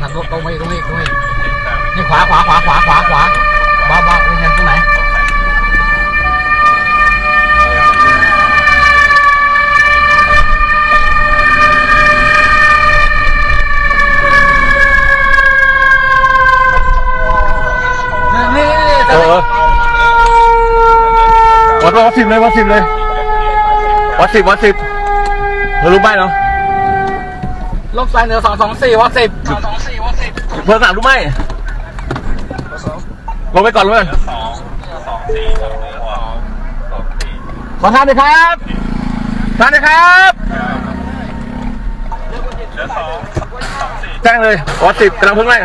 หันตรงไปตรงนี้ตรงนี้นี่ขวาขวาขวาขวาขวาขวาบ้าบ้าเป็นไงตรงไหนเออวัดวัดสิบเลยวัดสิบเลยวัดสิบวัดสิบเธอรู้ใบเนาะ ลบสายเหนือสองสองสี่วัดสิบเพื่อนสามรู้ไหมลงไปก่อนลงไปก่อนขอทานเลยครับทานเลยครับแจ้งเลยวัดสิบกำลังเพิ่งไล่